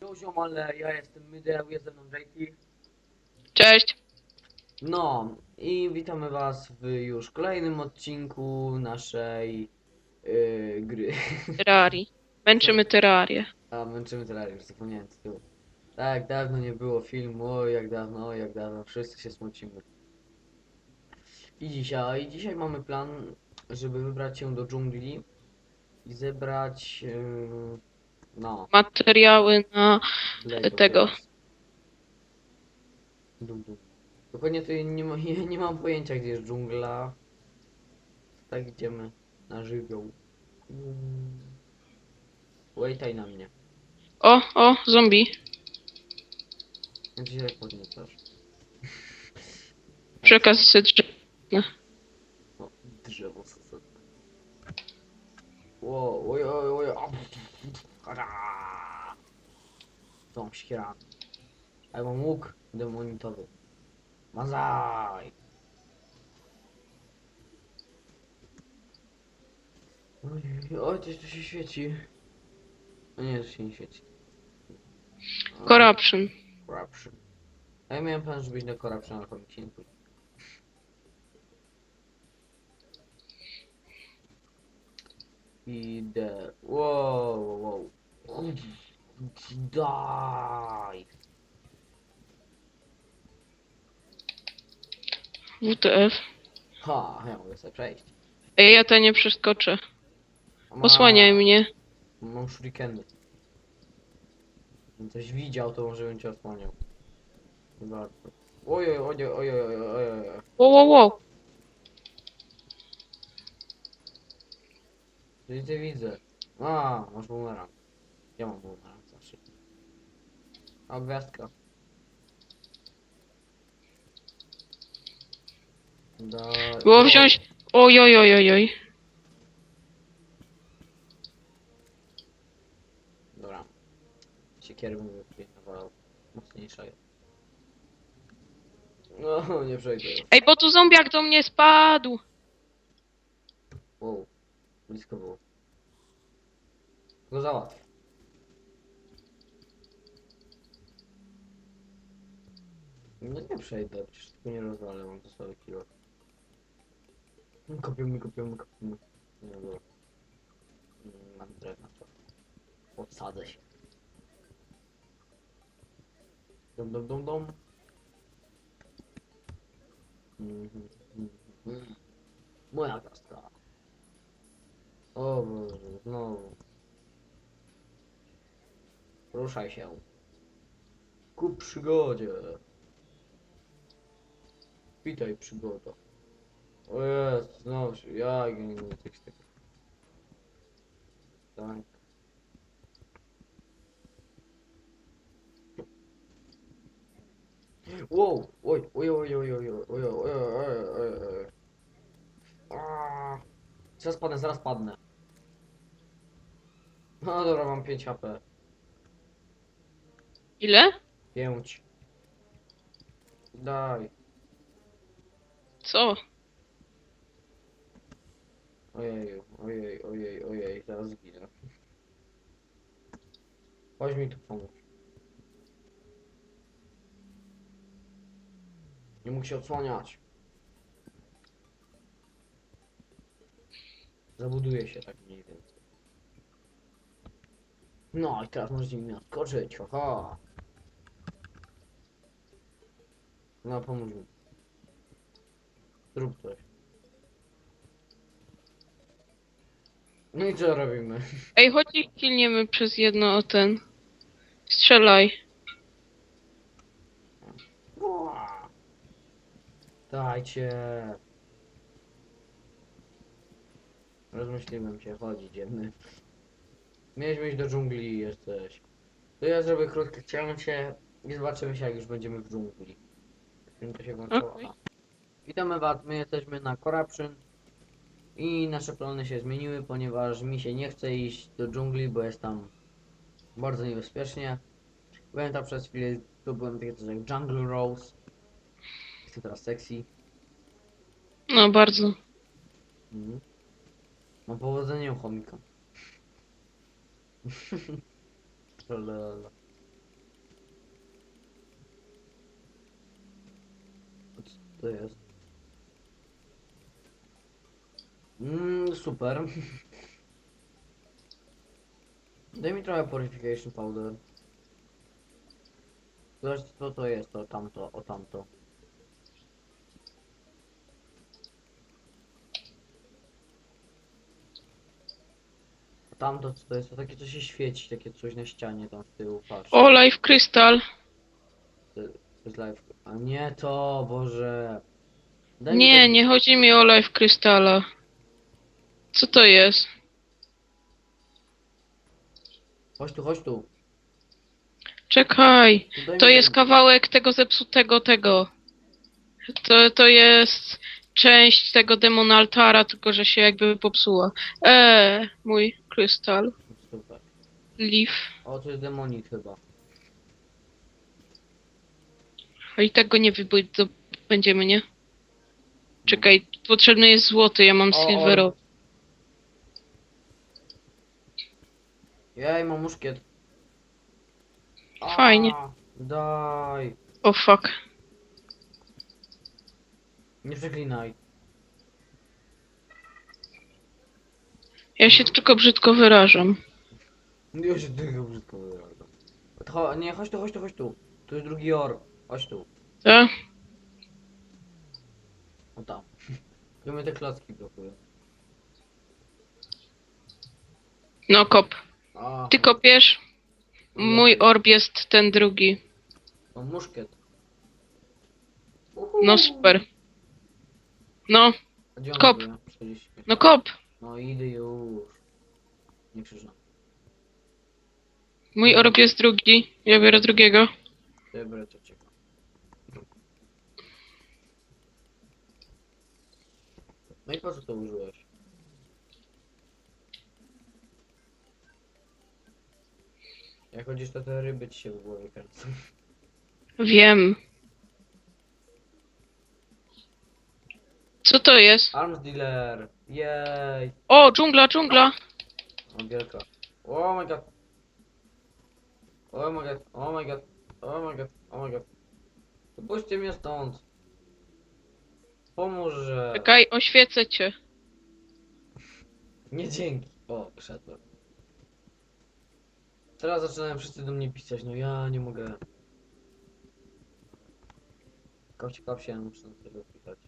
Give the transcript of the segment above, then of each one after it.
Yo, ziomale, ja jestem Mydeł, jest ze mną JT. Cześć. No, i witamy was w już kolejnym odcinku naszej yy, gry. Terrarii. Męczymy terrarię. A, męczymy terrarium, już zapomniałem tytułu. Tak, dawno nie było filmu, o jak dawno, o jak dawno, wszyscy się smucimy. I dzisiaj, dzisiaj mamy plan, żeby wybrać się do dżungli i zebrać, yy, no, Materiały na... Of tego. Grace. Dum, dum. Dokładnie to nie, ma, ja nie mam pojęcia gdzie jest dżungla. Tak idziemy na żywioł. Mm. Waitaj na mnie. O, o, zombie. Się tak podniecasz? Przy okazji sobie drze- O, drzewo sosenne. Ło, oj, oj, oj, a, świran. A ja mam łuk demonitowy. Mazaj! Oj, oj, coś tu się świeci. No nie, to się nie świeci. A, Corruption. Corruption. A ja miałem plan, żeby iść na Corruption, ale mi się nie. Idę. Wow, wow, wow. Daj. WTF. Ha, ja mogę sobie przejść. Ej, ja to nie przeskoczę. Ma- Posłaniaj mnie. Mam shurikeny. Gdybym coś widział, to może bym cię osłaniał. Nie bardzo. Ojoj, ojoj, ojoj, ojoj, ojoj. Wow, wow, wow. Czyli widzę. A, masz bumerang. Ja mam bumerang zawsze. A gwiazdka. Da... Było wziąć... Oj, oj, oj, oj, oj. Dobra. Siekiery tutaj nawalał. Mocniejsza jest. No, nie przejdę. Ej, bo tu zombiak do mnie spadł. Wow. Blisko było. Go załatw. No nie przejdę, przecież tylko nie rozwalę, mam to sobie kilo. Kopiemy, kopiemy, kopiemy. Nie dobra. Mm, Mam drewna to. Podsadzę się. Dom, dom, dom, dom. Mhm, mhm. Moja gastka. O Boże, znowu. Ruszaj się. Ku przygodzie. Witaj przygoda. O jest, znowu się, ja nie mówię coś tego. Tak. Wow, oj, oj, oj, oj, oj, oj, oj, oj, oj, oj, oj. Zaraz padnę, zaraz padnę. No dobra, mam 5 HP. Ile? 5. Daj. Co? Ojej, ojej, ojej, ojej, zaraz zginę. Chodź mi tu pomóż. Nie mógł się odsłaniać. Zabuduje się tak mniej więcej. No i teraz możecie mi odskoczyć, haha. No pomóż mi. Zrób coś. No i co robimy? Ej, chodź ich kilniemy przez jedno o ten. Strzelaj. Dajcie. Rozmyśliłem się, chodź idziemy. Mieliśmy iść do dżungli jesteś. To ja zrobię krótkie cięcie i zobaczymy się jak już będziemy w dżungli. Film to się. Okej. Witamy Was, my jesteśmy na Corruption i nasze plany się zmieniły, ponieważ mi się nie chce iść do dżungli, bo jest tam bardzo niebezpiecznie. Byłem tam przez chwilę, to byłem takie coś jak Jungle Rose. Jestem teraz sexy. No, bardzo. Mhm. Mam powodzenie u chomika. Co to jest? Mmm, super. Daj mi trochę purification powder. Zobacz co to jest, to tamto, o tamto. A Tamto co to jest? To takie co się świeci, takie coś na ścianie tam z tyłu, patrz. O, Life Crystal. To jest live. A nie to, Boże. Daj mi Nie, nie chodzi mi o Life Crystala. Co to jest? Chodź tu, chodź tu. Czekaj. To mi jest kawałek tego zepsutego tego. To, to jest część tego demon altara, tylko że się jakby popsuła. Eee, mój krystal. Super. Leaf. O, to jest demonik chyba. A i tak go nie będziemy, nie? Czekaj, potrzebny jest złoty, ja mam o. silverowy. Jej, mam muszkiet. A, Fajnie. Daj. O fuck. Nie przeklinaj. Ja się tylko brzydko wyrażam. Ja się tylko brzydko wyrażam. Cho- Nie, chodź tu, chodź tu, chodź tu. Tu jest drugi or. Chodź tu. Tak? O tam. Tu mnie te klocki blokują. No kop. A, Ty kopiesz? Mój orb jest ten drugi. Mam muszkiet. No super. No, gdzie kop. był? 45. no kop. No idę już. Nie krzyż na. Mój orb jest drugi. Ja biorę drugiego. Dobra, to ciekawe. No i po co to użyłeś? Jak chodzisz, to te ryby ci się w głowie kręcą. Wiem. Co to jest? Arms dealer! Jej! O, dżungla, dżungla. O, wielka. Oh my god! Oh my god, oh my god, oh my god, oh my god. Wypuśćcie mnie stąd! Pomóżże! Czekaj, oświecę cię. Nie dzięki. O, wszedłem. Teraz zaczynają wszyscy do mnie pisać, no ja nie mogę. Kopcie, kopcie, ja muszę na tego pisać.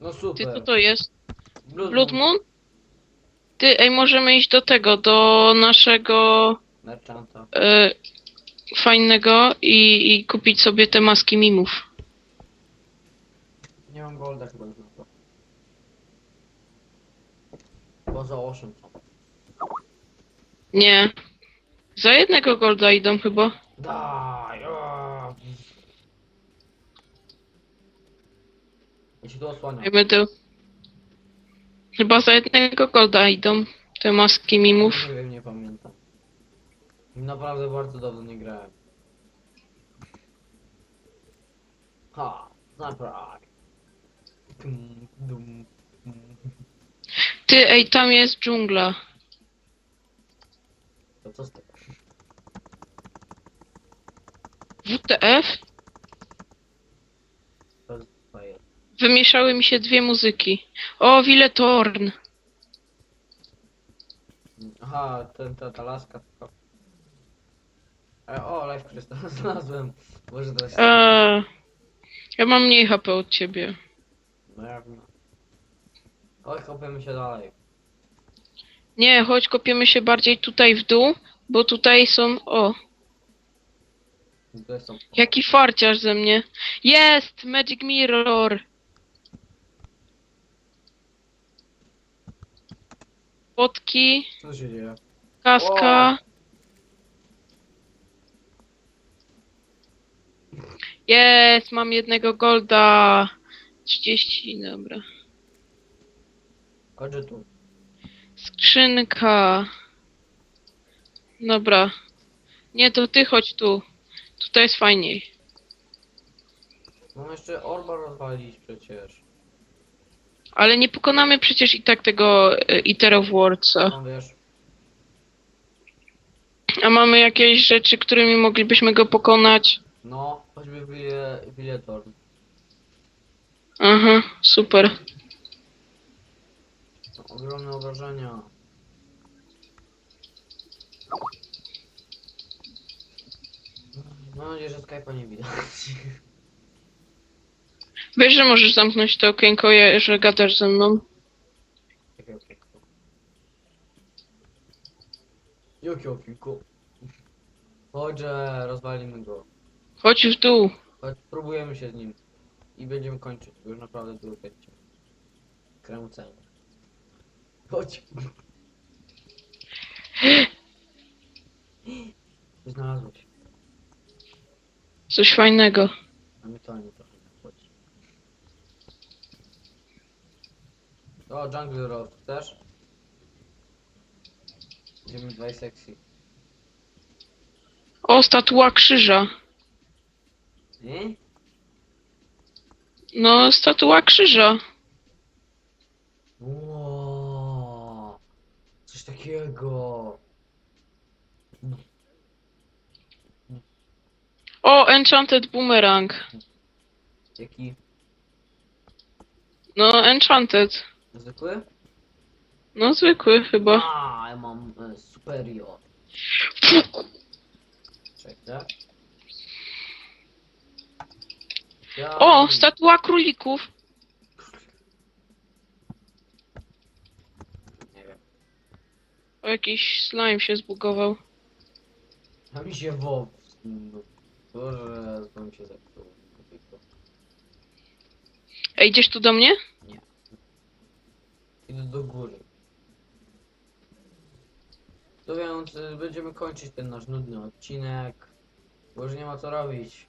No Ty, super. co to jest? Blood, Blood Moon? Ty, ej, możemy iść do tego, do naszego Merchanta. e, fajnego i, i kupić sobie te maski mimów. Nie mam golda chyba na to. Poza 8 są. Nie. Za jednego golda idą chyba. Daj! o! Ja się tu osłaniam. Ja będę... Chyba za jednego golda idą te maski mimów. Nie wiem, nie pamiętam. Naprawdę bardzo dawno nie grałem. Ha! Dum, dum. Ty, ej, tam jest dżungla. To co z tego? WTF? To jest fajer. Wymieszały mi się dwie muzyki. O, Wiletorn. Aha, ten, ta, ta laska. E, o, Life Crystal znalazłem. Może teraz się... Eee, ja mam mniej HP od ciebie. No no. Oj, kopiemy się dalej. Nie, chodź, kopiemy się bardziej tutaj w dół, bo tutaj są... O, jaki farciarz ze mnie. Jest! Magic Mirror! Potki, Co się dzieje? kaska. Jest, mam jednego golda. 30, dobra. Chodź tu. Skrzynka. Dobra. Nie, to ty chodź tu. Tutaj jest fajniej. Mam jeszcze orba rozwalić przecież. Ale nie pokonamy przecież i tak tego e, Eater of Worldsa. No wiesz. A mamy jakieś rzeczy, którymi moglibyśmy go pokonać? No, choćby Wille, Willetorn. Aha, super. Ogromne obrażenia. Mam nadzieję, że Skype'a nie widać. Wiesz, że możesz zamknąć to okienko, je- że gadasz ze mną? Jakie okienko? Jakie okienko? Chodź, że rozwalimy go. Chodź w dół. Chodź, spróbujemy się z nim. I będziemy kończyć, bo już naprawdę dużo kręcimy. Kręcę. Chodź. Znalazłeś. Coś fajnego. A my to ani trochę nie chodzi. O, Jungle Road, chcesz? Idziemy dwaj sexy. O, statua krzyża. Nie? No, statua krzyża. Wow, coś takiego. O, Enchanted Boomerang. Jaki No, Enchanted. zwykły? No, zwykły chyba. A, ja mam e, superior. Czekaj. Ja... O, statua królików. Nie wiem. O, jakiś slime się zbugował. A mi się WoW. Boże, to mi się zepsuło. Ej, idziesz tu do mnie? Idę do góry. To więc y, będziemy kończyć ten nasz nudny odcinek. Bo już nie ma co robić.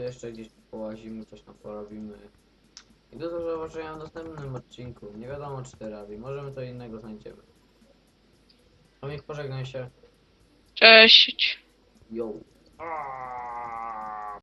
To jeszcze gdzieś połazimy, coś tam porobimy. I do zobaczenia w następnym odcinku. Nie wiadomo czy to robi. Możemy to innego znajdziemy. A niech pożegnaj się. Cześć. Yo.